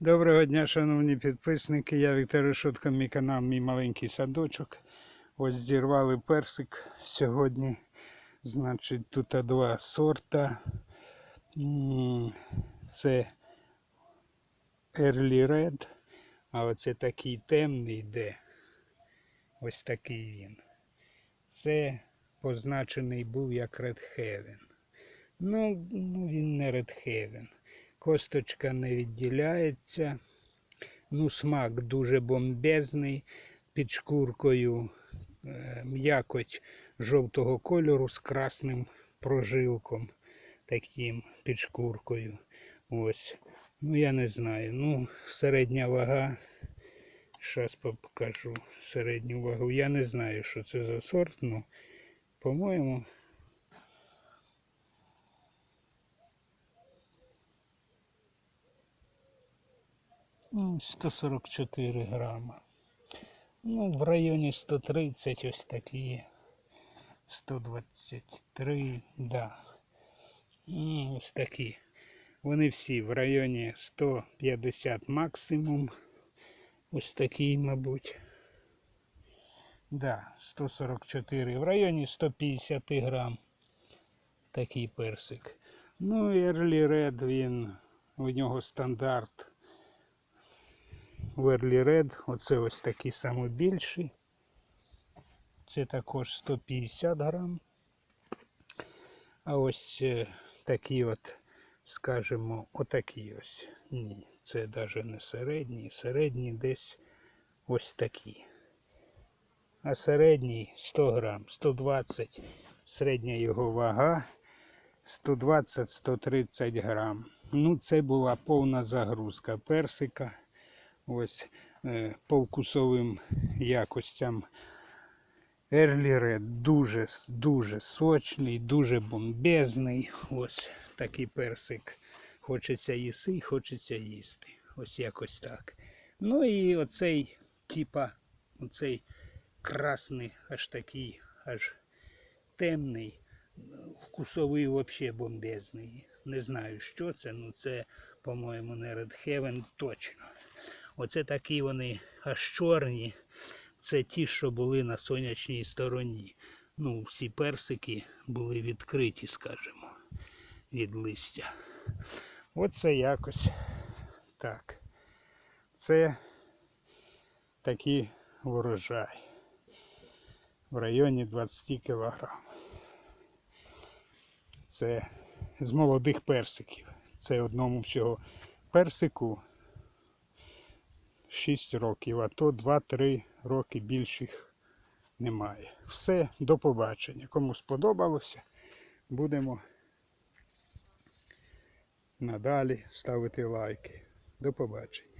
Доброго дня, шановні підписники. Я Віктор Решетко, мій канал, мій маленький садочок. Ось зірвали персик сьогодні. Значить, тут два сорта. Це Early Red, а оце такий темний де. Ось такий він. Це позначений був як Red Heaven. Ну, ну він не Red Heaven. Косточка не відділяється. Ну, смак дуже бомбезний. Під шкуркою е, м'якоть жовтого кольору з красним прожилком. Таким під шкуркою. Ось. Ну, я не знаю. Ну, середня вага. Зараз покажу середню вагу. Я не знаю, що це за сорт. Ну, по-моєму, 144 грама. Ну, в районі 130 ось такі. 123, да. Ну, ось такі. Вони всі в районі 150 максимум. Ось такий, мабуть. Да, 144. В районі 150 грам. Такий персик. Ну, Early Red, він, у нього стандарт Верлі Ред, оце ось такий самий більший. Це також 150 грам. А ось е, такі от, скажімо, отакі ось. Ні, це навіть не середній. Середній десь ось такі. А середній 100 грам, 120 середня його вага 120-130 грам. Ну, це була повна загрузка персика. Ось е, по вкусовим якостям Early Red дуже, дуже сочний, дуже бомбезний. Ось такий персик. Хочеться їси, хочеться їсти. Ось якось так. Ну і оцей, типа, оцей красний, аж такий, аж темний. Вкусовий взагалі бомбезний. Не знаю, що це, ну це, по-моєму, не Red Heaven точно. Оце такі вони аж чорні. Це ті, що були на сонячній стороні. Ну, всі персики були відкриті, скажімо, від листя. Оце якось так. Це такий урожай в районі 20 кг. Це з молодих персиків. Це одному всього персику 6 років, а то 2-3 роки більших немає. Все, до побачення. Кому сподобалося, будемо надалі ставити лайки. До побачення.